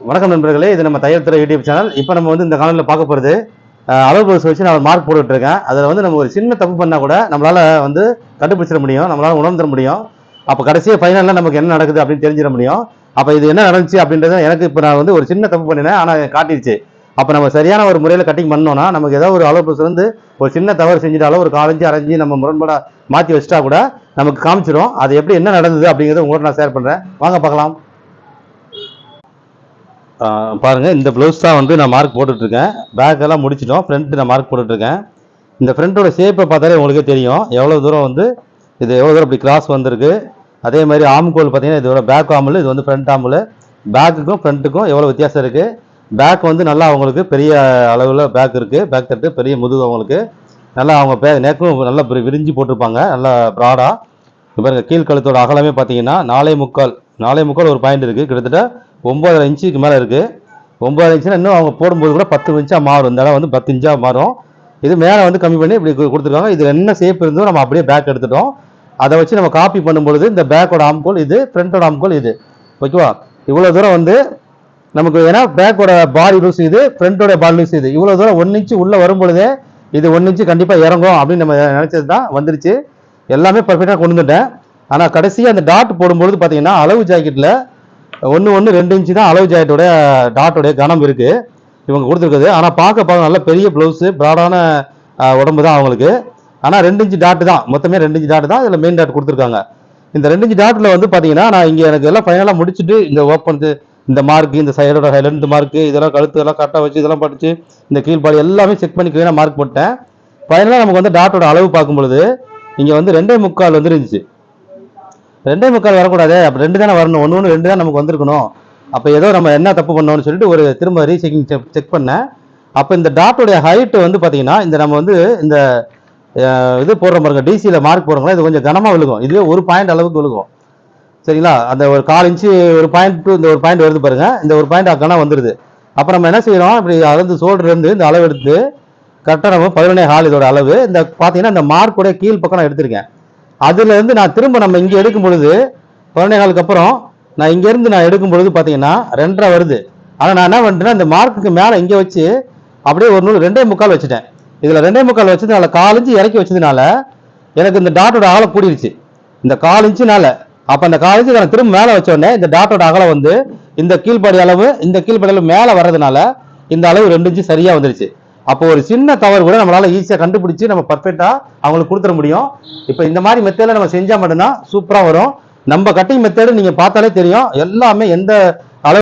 வணக்கம் நண்பர்களே இது நம்ம தையல் துறை யூடியூப் சேனல். இப்போ நம்ம வந்து இந்த காலத்தில் பார்க்க போகிறது அளவு பஸ் வச்சு நான் மார்க் போட்டுட்டு இருக்கேன் அதில் வந்து நம்ம ஒரு சின்ன தப்பு பண்ணால் கூட நம்மளால் வந்து கண்டுபிடிச்சிட முடியும் நம்மளால் உணர்ந்துட முடியும். அப்போ கடைசியாக ஃபைனலில் நமக்கு என்ன நடக்குது அப்படின்னு தெரிஞ்சிட முடியும். அப்போ இது என்ன நடந்துச்சு அப்படின்றத எனக்கு இப்போ நான் வந்து ஒரு சின்ன தப்பு பண்ணினேன் ஆனால் காட்டிடுச்சு அப்போ நம்ம சரியான ஒரு முறையில் கட்டிங் பண்ணோம்னா நமக்கு ஏதோ ஒரு அளவு பஸ் வந்து ஒரு சின்ன தவறு செஞ்சிட்டாலும் ஒரு காலஞ்சு அரைஞ்சி நம்ம முரண்பாடாக மாற்றி வச்சிட்டா கூட நமக்கு காமிச்சிடும் அது எப்படி என்ன நடந்தது அப்படிங்கிறத உங்கள்கிட்ட நான் ஷேர் பண்ணுறேன் வாங்க பார்க்கலாம். பாருங்கள் இந்த ப்ளவுஸ் தான் வந்து நான் மார்க் போட்டுட்ருக்கேன். பேக் எல்லாம் முடிச்சிட்டோம். ஃப்ரண்ட் நான் மார்க் போட்டுட்ருக்கேன். இந்த ஃப்ரண்ட்டோட ஷேப்பை பார்த்தாலே உங்களுக்கே தெரியும். எவ்வளோ தூரம் வந்து இது எவ்வளோ தூரம் இப்படி கிராஸ் வந்திருக்கு. அதே மாதிரி ஆம்கோல் பார்த்தீங்கன்னா இதோட பேக் ஆம்பிள் இது வந்து ஃப்ரண்ட் ஆம்பிள் பேக்குக்கும் ஃப்ரண்ட்டுக்கும் எவ்வளோ வித்தியாசம் இருக்குது பேக் வந்து நல்லா அவங்களுக்கு பெரிய அளவில் பேக் இருக்குது பேக் தட்டு பெரிய முதுகு அவங்களுக்கு. நல்லா அவங்க பே நேக்கும் நல்லா விரிஞ்சு போட்டிருப்பாங்க. நல்லா ப்ராடாக இப்போ பாருங்க கீழ்கழுத்தோட அகலமே பார்த்தீங்கன்னா நாலே முக்கால். நாலே முக்கால் ஒரு பாயிண்ட் இருக்குது கிட்டத்தட்ட ஒம்பதரை இன்ச்சுக்கு மேலே இருக்குது ஒம்பதரை இன்ச்சுனா இன்னும் அவங்க போடும்போது கூட பத்து இன்ச்சாக மாறும். இந்த இடம் வந்து பத்து இன்ச்சாக மாறும். இது மேலே வந்து கம்மி பண்ணி இப்படி கொடுத்துருக்காங்க. இது என்ன ஷேப் இருந்தோ நம்ம அப்படியே பேக் எடுத்துட்டோம். அதை வச்சு நம்ம காப்பி பண்ணும்பொழுது இந்த பேக்கோட ஆம்கோல் இது ஃப்ரண்ட்டோட ஆம்கோல் இது. ஓகேவா? இவ்வளோ தூரம் வந்து நமக்கு ஏன்னா பேக்கோட பாடி லூஸ் இது ஃப்ரண்ட்டோட பாடி லூஸ் இது. இவ்வளோ தூரம் ஒன் இன்ச்சு உள்ளே வரும்பொழுதே இது ஒன் இன்ச்சு கண்டிப்பாக இறங்கும் அப்படின்னு நம்ம நினச்சது தான் வந்துருச்சு. எல்லாமே பர்ஃபெக்டாக கொண்டு வந்துட்டேன் ஆனால் கடைசியாக அந்த டாட் போடும்பொழுது பார்த்தீங்கன்னா அளவு ஜாக்கெட்டில் ஒன்று ஒன்று ரெண்டு இன்ச்சு தான் அளவு ஜாக்கெட்டோட டாட்டோடைய கனம் இருக்குது இவங்க கொடுத்துருக்குது ஆனால் பார்க்க பார்க்க நல்ல பெரிய ப்ளவுஸு ப்ராடான உடம்பு தான் அவங்களுக்கு. ஆனால் ரெண்டு இன்ச்சு டாட்டு தான். மொத்தமே ரெண்டு இன்ச்சு டாட்டு தான் இதில் மெயின் டாட் கொடுத்துருக்காங்க. இந்த ரெண்டு இன்ச்சு டாட்டில் வந்து பார்த்தீங்கன்னா நான் இங்கே எனக்கு எல்லாம் ஃபைனலாக முடிச்சுட்டு இந்த ஓப்பன் இந்த மார்க் இந்த சைடோட லென்த் மார்க்கு இதெல்லாம் கழுத்து எல்லாம் கரெக்டாக வச்சு இதெல்லாம் படித்து இந்த கீழ்பாடு எல்லாமே செக் பண்ணி க்ளீனாக மார்க் போட்டேன். ஃபைனலாக நமக்கு வந்து டாட்டோட அளவு பார்க்கும் பொழுது இங்கே வந்து ரெண்டே முக்கால் வந்துருந்துச்சு. ரெண்டே முக்கால் வரக்கூடாது அப்போ ரெண்டு தானே வரணும். ஒன்று ஒன்று ரெண்டு தான் நமக்கு வந்திருக்கணும். அப்போ ஏதோ நம்ம என்ன தப்பு பண்ணோம்னு சொல்லிட்டு ஒரு திரும்ப ரீசெக்கிங் செக் செக் பண்ணேன். அப்போ இந்த டாட்டோடைய ஹைட்டு வந்து பார்த்தீங்கன்னா இந்த நம்ம வந்து இந்த இது போடுற பாருங்க டிசியில் மார்க் போடுறோம்னா இது கொஞ்சம் கனமாக விழுகும். இதுவே ஒரு பாயிண்ட் அளவுக்கு விழுகும். சரிங்களா? அந்த ஒரு கால் இன்ச்சு ஒரு பாயிண்ட் டூ இந்த ஒரு பாயிண்ட் வருது பாருங்கள் இந்த ஒரு பாயிண்ட் கனம் வந்துடுது அப்போ நம்ம என்ன செய்யறோம்? இப்படி அளந்து shoulder இருந்து இந்த அளவு எடுத்து கரெக்டாக நம்ம பதினொன்னே ஹால் இதோட அளவு. இந்த பார்த்தீங்கன்னா இந்த மார்க்குடைய கீழ் பக்கம் நான் எடுத்திருக்கேன். அதுலேருந்து நான் திரும்ப நம்ம இங்கே எடுக்கும் பொழுது பதினொன்னே ஹாலுக்கு அப்புறம் நான் இங்கேருந்து நான் எடுக்கும் பொழுது பார்த்தீங்கன்னா ரெண்டரை வருது. ஆனால் நான் என்ன பண்ணிட்டேன்னா இந்த மார்க்குக்கு மேலே இங்கே வச்சு அப்படியே ஒரு நூல் ரெண்டே முக்கால் வச்சுட்டேன். இதில் ரெண்டே முக்கால் வச்சதுனால கால் இன்ச்சு இறக்கி வச்சதுனால எனக்கு இந்த டாட்டோட அகலம் கூடிருச்சு. இந்த கால் இன்ச்சுனால அப்போ அந்த கால் இன்ச்சு நான் திரும்ப மேலே வச்சோடனே இந்த டாட்டோட அகலம் வந்து இந்த கீழ்ப்படி அளவு இந்த கீழ்ப்படி அளவு மேலே வர்றதுனால இந்த அளவு ரெண்டு இன்ச்சு சரியாக வந்துருச்சு. அப்போ ஒரு சின்ன தவறு கூட நம்மளால ஈஸியாக கண்டுபிடிச்சி நம்ம பர்ஃபெக்டாக அவங்களுக்கு கொடுத்துட முடியும். இப்போ இந்த மாதிரி மெத்தேடில் நம்ம செஞ்சால் மட்டும்தான் சூப்பராக வரும். நம்ம கட்டிங் மெத்தேடு நீங்கள் பார்த்தாலே தெரியும். எல்லாமே எந்த